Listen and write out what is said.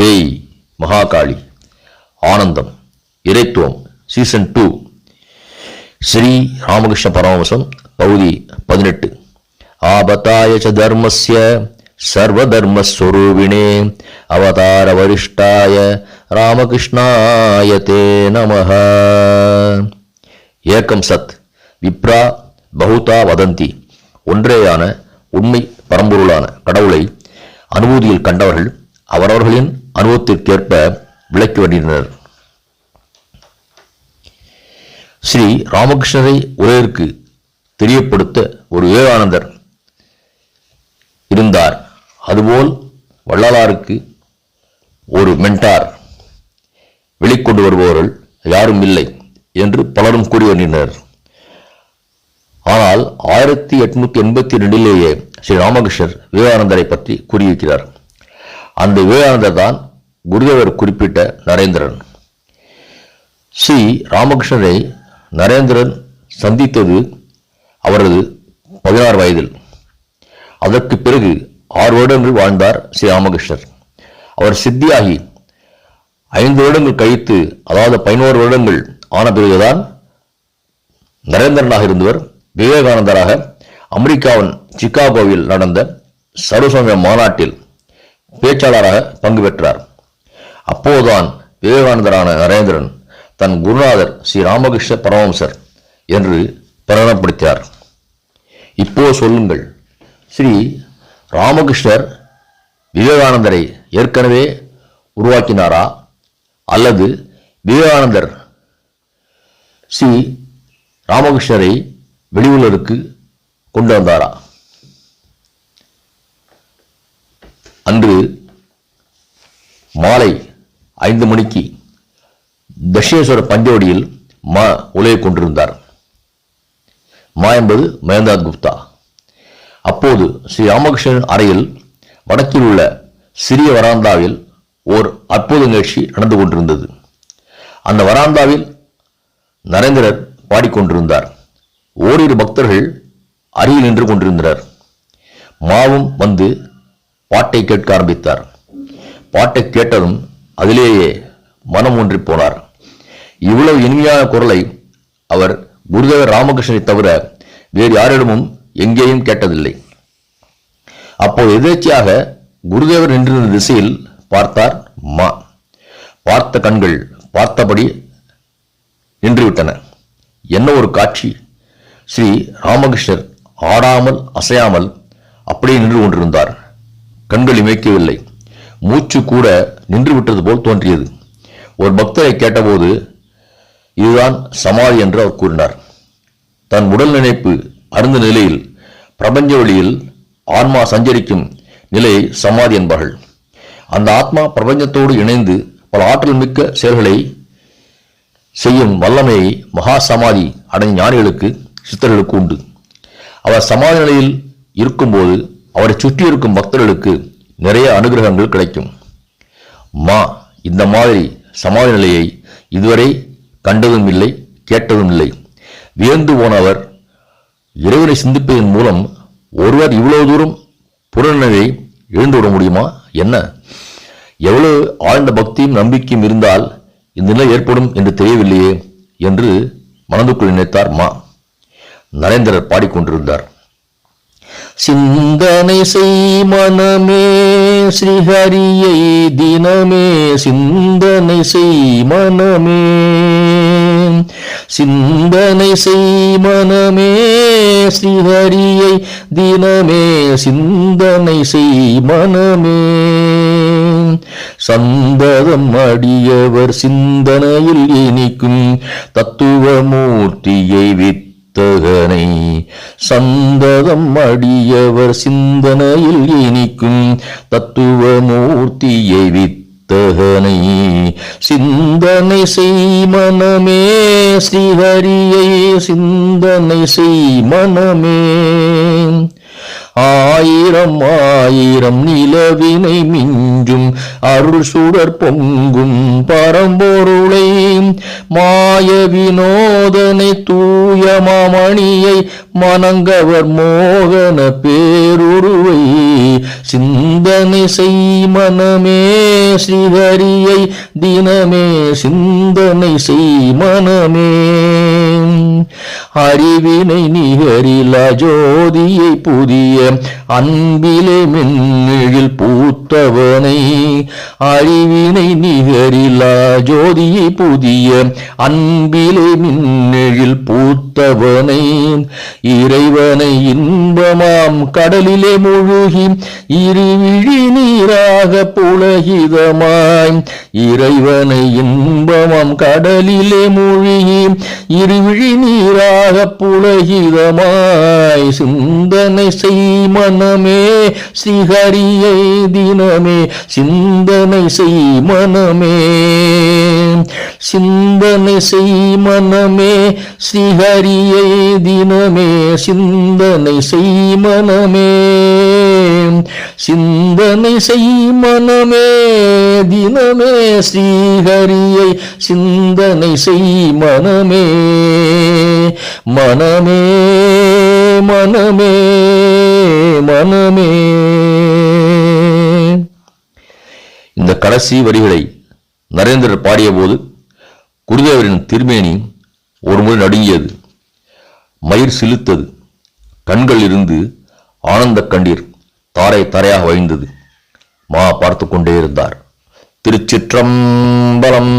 ஜெய் மகாகாளி. ஆனந்தம் இறைத்துவம் season two Sri Ramakrishna பரமவசம் பகுதி பதினெட்டு. ஆபத்தாய ச தர்மஸ்ய சர்வதர்மஸ்வரூபிணே அவதார வரிஷ்டாய ராமகிருஷ்ணாய தே நம ஏக்கம் சத் விப்ரா பகுதா வதந்தி. ஒன்றேயான உண்மை பரம்பொருளான கடவுளை அனுபூதியில் கண்டவர்கள் அவரவர்களின் அனுபவத்திற்கேற்ப விளக்கி வருகின்றனர் ஸ்ரீ ராமகிருஷ்ணரை உலகிற்கு தெரியப்படுத்த ஒரு விவேகானந்தர் இருந்தார். அதுபோல் வள்ளலாருக்கு ஒரு மென்டார் வெளிக்கொண்டு வருபவர்கள் யாரும் இல்லை என்று பலரும் கூறி வருகின்றனர் ஆனால் ஆயிரத்தி எட்நூத்தி எண்பத்தி ரெண்டிலேயே ஸ்ரீ ராமகிருஷ்ணர் விவேகானந்தரை பற்றி கூறியிருக்கிறார். அந்த விவேகானந்தர் தான் குருதேவர் குறிப்பிட்ட நரேந்திரன். ஸ்ரீ ராமகிருஷ்ணரை நரேந்திரன் சந்தித்தது அவரது பதினாறு வயதில். அதற்கு பிறகு ஆறு வருடங்கள் வாழ்ந்தார் ஸ்ரீ ராமகிருஷ்ணர். அவர் சித்தியாகி ஐந்து வருடங்கள் கழித்து அதாவது பதினோரு வருடங்கள் ஆன பிறகுதான் நரேந்திரனாக இருந்தவர் விவேகானந்தராக அமெரிக்காவின் சிகாகோவில் நடந்த சர்வசங்க மாநாட்டில் பேச்சாளராக பங்கு பெற்றார். அப்போதுதான் விவேகானந்தரான நரேந்திரன் தன் குருநாதர் ஸ்ரீ ராமகிருஷ்ண பரமஹம்சர் என்று பிரகடனப்படுத்தினார். இப்போ சொல்லுங்கள் ஸ்ரீ ராமகிருஷ்ணர் விவேகானந்தரை ஏற்கனவே உருவாக்கினாரா? அல்லது விவேகானந்தர் ஸ்ரீ ராமகிருஷ்ணரை வெளியுலருக்கு கொண்டு வந்தாரா? அன்று மாலை ஐந்து மணிக்கு தட்சிணேஸ்வர பஞ்சவடியில் மா உலகை கொண்டிருந்தார். மா என்பது மகேந்திரநாத் குப்தா. அப்போது ஸ்ரீ ராமகிருஷ்ணன் அறையில் வடக்கில் உள்ள சிறிய வராந்தாவில் ஓர் அற்புத நிகழ்ச்சி நடந்து கொண்டிருந்தது. அந்த வராந்தாவில் நரேந்திரர் பாடிக்கொண்டிருந்தார். ஓரிரு பக்தர்கள் அருகில் நின்று கொண்டிருந்தனர். மாவும் வந்து பாட்டை கேட்க ஆரம்பித்தார். பாட்டை கேட்டதும் அதிலேயே மனம் ஒன்றி போனார். இவ்வளவு இனிமையான குரலை அவர் குருதேவர் ராமகிருஷ்ணனை தவிர வேறு யாரிடமும் எங்கேயும் கேட்டதில்லை. அப்போது எதேச்சியாக குருதேவர் நின்றிருந்த திசையில் பார்த்தார் மா. பார்த்த கண்கள் பார்த்தபடி நின்றுவிட்டன. என்ன ஒரு காட்சி? ஸ்ரீ ராமகிருஷ்ணர் ஆடாமல் அசையாமல் அப்படியே நின்று கொண்டிருந்தார். கண்கள் இமைக்கவில்லை. மூச்சு கூட நின்றுவிட்டது போல் தோன்றியது. ஒரு பக்தரை கேட்டபோது இதுதான் சமாதி என்று அவர் கூறினார். தன் உடல் நினைப்பு அருந்த நிலையில் பிரபஞ்ச வழியில் ஆன்மா சஞ்சரிக்கும் நிலையை சமாதி என்பார்கள். அந்த ஆத்மா பிரபஞ்சத்தோடு இணைந்து பல ஆற்றல் மிக்க செயல்களை செய்யும் வல்லமையை மகா சமாதி அடைந்த ஞானிகளுக்கு சித்தர்களுக்கு உண்டு. அவர் சமாதி நிலையில் இருக்கும்போது அவரை சுற்றி இருக்கும் பக்தர்களுக்கு நிறைய அனுகிரகங்கள் கிடைக்கும். மா இந்த மாதிரி சமாதி நிலையை இதுவரை கண்டதும் இல்லை கேட்டதும் இல்லை. வியந்து போனவர் இறைவனை சிந்திப்பதன் மூலம் ஒருவர் இவ்வளவு தூரம் புறநிலையை எழுந்து விட முடியுமா? என்ன? எவ்வளவு ஆழ்ந்த பக்தியும் நம்பிக்கையும் இருந்தால் இந்த நிலை ஏற்படும் என்று தெரியவில்லையே என்று மனதுக்குள் நினைத்தார் மா. நரேந்திரர் பாடிக்கொண்டிருந்தார். சிந்தனை செய் மனமே ஸ்ரீஹரியை தினமே. சிந்தனை செய் மனமே சிந்தனை செய் மனமே ஸ்ரீஹரியை தினமே. சிந்தனை செய் மனமே. சந்ததம் அடியவர் சிந்தனையில் இனிக்கும் தத்துவமூர்த்தியை வித்தகனை சந்ததம் அடியவர் சிந்தனையில் இனிக்கும் தத்துவமூர்த்தியை வித்தகனை. சிந்தனை செய் மனமே ஸ்ரீஹரியை சிந்தனை செய் மனமே. ஆயிரம் ஆயிரம் நிலவினை மிஞ்சும் அருள் சுடர் பொங்கும் பரம்பொருளை. மாய வினோதனை தூய மாமணியை மணங்கவர் மோகன பேருருவை. சிந்தனை செய் மனமே ஸ்ரீஹரியை தினமே சிந்தனை செய் மனமே. அறிவினை நிகரில ஜோதியை புதிய அன்பிலே மின்னிழில் பூத்தவனை. அறிவினை நிகரில ஜோதியை புதிய அன்பிலே மின்னெழில் பூத்தவனை இறைவனை இன்பமாம் கடலிலே முழுகி இருவிழி நீராக புலகிதமாய் இறைவனை இன்பமாம் கடலிலே முழுகி இருவிழி நீராக புலகிதமாய் சிந்தனை செய் மனமே ஸ்ரீஹரியை தினமே சிந்தனை செய் மனமே. சிந்தனை செய் மனமே ஸ்ரீஹரியை தினமே. சிந்தனை செய் மனமே சிந்தனை செய் மனமே. தினமே ஸ்ரீஹரியை சிந்தனை செய் மனமே. மனமே மனமே மனமே. இந்த கடைசி வரிகளை நரேந்திரர் பாடியபோது குருதேவரின் திருமேனி ஒரு முறை நடுங்கியது. மயிர் சிலுத்தது. கண்கள் இருந்து ஆனந்த கண்டீர் தாரை தாரையாக வழிந்தது. மா பார்த்து கொண்டே இருந்தார். திருச்சிற்றம்பலம்.